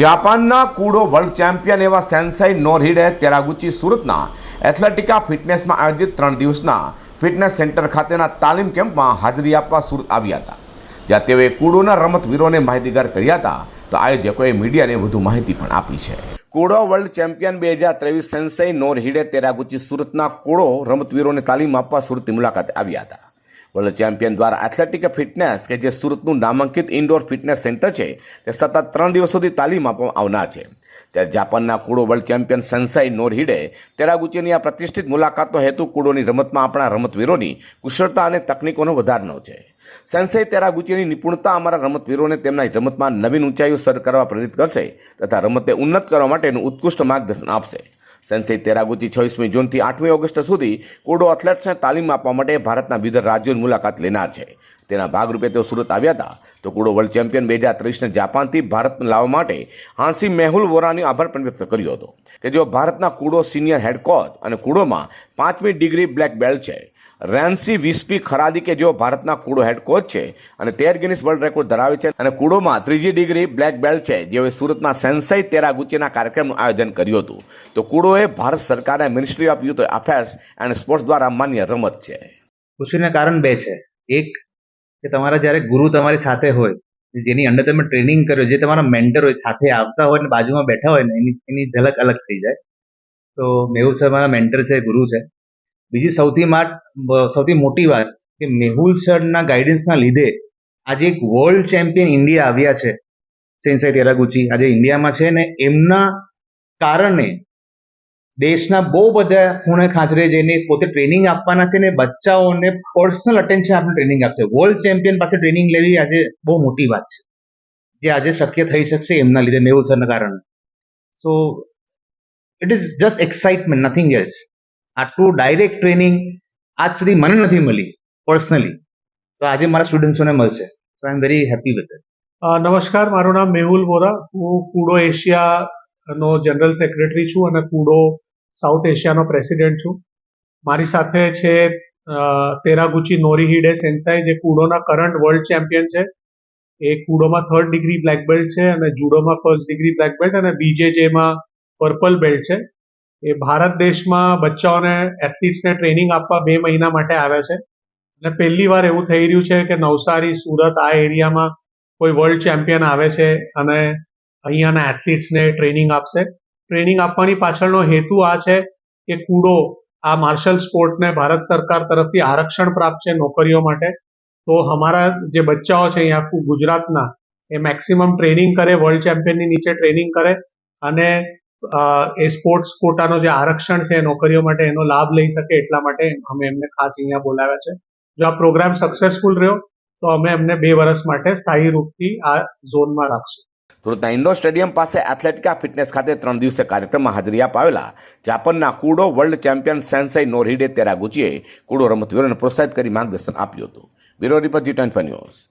જાપાનના કુડો world champion એવા સેન્સાઈ નોરહિડે તેરાગુચી સુરતના એથ્લેટિકા ફિટનેસમાં આયોજિત ત્રણ દિવસના ફિટનેસ સેન્ટર ખાતેના તાલીમ કેમ્પમાં હાજરી આપવા સુરત આવ્યા હતા. જ્યાં તેઓએ કુડોના રમતવીરોને માહિતીગાર કર્યા હતા, તો આયોજકોએ મીડિયાને વધુ માહિતી પણ આપી છે. કુડો વર્લ્ડ ચેમ્પિયન બે હજાર ત્રેવીસ સેન્સાઈ નોરહિડે તેરાગુચી સુરતના કુડો રમતવીરોને તાલીમ આપવા સુરતની મુલાકાતે આવ્યા હતા. વર્લ્ડ ચેમ્પિયન દ્વારા એથ્લેટિક ફિટનેસ કે જે સુરતનું નામાંકિત ઇન્ડોર ફિટનેસ સેન્ટર છે, તે સતત ત્રણ દિવસ સુધી તાલીમ આપવામાં આવનાર છે. ત્યારે જાપાનના કુડો વર્લ્ડ ચેમ્પિયન સંસાઈ નોરહિડે તેરાગુચીની આ પ્રતિષ્ઠિત મુલાકાતનો હેતુ કુડોની રમતમાં આપણા રમતવીરોની કુશળતા અને તકનીકોનો વધારનો છે. સેન્સાઈ તેરાગુચીની નિપુણતા અમારા રમતવીરોને તેમના રમતમાં નવીન ઊંચાઈઓ સર કરવા પ્રેરિત કરશે તથા રમતને ઉન્નત કરવા માટેનું ઉત્કૃષ્ટ માર્ગદર્શન આપશે. સેન્સઈ તેરાગુચી છવ્વીસમી જૂનથી આઠમી ઓગસ્ટ સુધી કુડો એથ્લેટ્સને તાલીમ આપવા માટે ભારતના વિવિધ રાજ્યોની મુલાકાત લેનાર છે. તેના ભાગરૂપે તેઓ સુરત આવ્યા હતા તો કુડો વર્લ્ડ ચેમ્પિયન બે હજાર ત્રીસને જાપાનથી ભારતને લાવવા માટે હાંસી મેહુલ વોરાની આભાર પણ વ્યક્ત કર્યો હતો કે જેઓ ભારતના કુડો સિનિયર હેડ કોચ અને કુડોમાં પાંચમી ડિગ્રી બ્લેક બેલ્ટ છે. રેન્સી વિસ્પી ખરાદી કે જેઓ ભારતના કુડો હેડ કોચ છે અને તેર ગિનિસ વર્લ્ડ રેકોર્ડ ધરાવે છે અને કુડોમાં ત્રીજી ડિગ્રી બ્લેક બેલ્ટ છે, જેઓએ સુરતમાં સેન્સાઈ તેરાગુચીના કાર્યક્રમનું આયોજન કર્યું હતું. તો કુડોએ ભારત સરકારના ministry of youth affairs and sports દ્વારા માન્ય રમત છે. ખુશીના કારણ બે છે. એક, કે તમારા જ્યારે ગુરુ તમારી સાથે હોય, જેની અંડર તમે ટ્રેનિંગ કર્યો, જે તમારા મેન્ટર હોય, સાથે આવતા હોય ને બાજુમાં બેઠા હોય ને, એની એની ઝલક અલગ થઈ જાય. તો મેહુલ સર મારા મેન્ટર છે, ગુરુ છે. બીજી સૌથી સૌથી મોટી વાત કે મેહુલ સરના ગાઈડન્સના લીધે આજે એક વર્લ્ડ ચેમ્પિયન ઇન્ડિયા આવ્યા છે. સેન્સાઈ તેરાગુચી આજે ઇન્ડિયામાં છે ને એમના કારણે દેશના બહુ બધા ખૂણે ખાંચરે જઈને પોતે ટ્રેનિંગ આપવાના છે ને બચ્ચાઓને પર્સનલ અટેન્શન આપણે ટ્રેનિંગ આપશે. વર્લ્ડ ચેમ્પિયન પાસે ટ્રેનિંગ લેવી આજે બહુ મોટી વાત છે. જે આજે શક્ય થઈ શકશે એમના લીધે મેહુલ સરના કારણે. So it is just excitement nothing else આટલું ડાયરેક્ટ ટ્રેનિંગ આજ સુધી મને નથી મળી પર્સનલી તો આજે મારા સ્ટુડન્ટ્સોને મળશે. So I am very happy with it નમસ્કાર, મારું નામ મેહુલ વોરા. હું કુડો એશિયાનો જનરલ સેક્રેટરી છું અને કુડો સાઉથ એશિયાનો પ્રેસિડેન્ટ છું. મારી સાથે છે તેરાગુચી નોરીહિડે સેન્સાઈ, જે કુડોના કરંટ વર્લ્ડ ચેમ્પિયન છે. એ કુડોમાં થર્ડ ડિગ્રી બ્લેક બેલ્ટ છે અને જુડોમાં ફર્સ્ટ ડિગ્રી બ્લેક બેલ્ટ અને બીજેજેમાં પર્પલ બેલ્ટ છે. એ ભારત દેશમાં બચ્ચાઓને એથ્લીટ્સને ટ્રેનિંગ આપવા બે મહિના માટે આવે છે. અને પહેલી વાર એવું થઈ રહ્યું છે કે નવસારી, સુરત આ એરિયામાં કોઈ વર્લ્ડ ચેમ્પિયન આવે છે અને અહીંયાના એથ્લીટ્સને ટ્રેનિંગ આપશે. ટ્રેનિંગ આપવાની પાછળનો હેતુ આ છે કે કુડો આ માર્શલ સ્પોર્ટને ભારત સરકાર તરફથી આરક્ષણ પ્રાપ્ત છે નોકરીઓ માટે. તો અમારા જે બચ્ચાઓ છે અહીંયા ગુજરાતના એ મેક્સિમમ ટ્રેનિંગ કરે વર્લ્ડ ચેમ્પિયનની નીચે ટ્રેનિંગ કરે અને એ સ્પોર્ટ્સ કોટાનો જે આરક્ષણ છે, નોકરીઓ માટે એનો લાભ લઈ શકે એટલા માટે અમે એમને ખાસ અહીંયા બોલાવ્યા છે. જો આ પ્રોગ્રામ સક્સેસફુલ રહ્યો, તો અમે એમને બે વર્ષ માટે સ્થાયી રૂપથી આ ઝોનમાં રાખશું. સુરતના ઇન્ડોર સ્ટેડિયમ પાસે એથ્લેટિકા ફિટનેસ ખાતે ત્રણ દિવસે કાર્યક્રમમાં હાજરી અપાવેલા જાપાનના કુડો વર્લ્ડ ચેમ્પિયન સેન્સાઈ નોરહિડે તેરાગુચીએ કુડો રમતવીરોને પ્રોત્સાહિત કરી માર્ગદર્શન આપ્યું હતું. Bureau report G twenty news.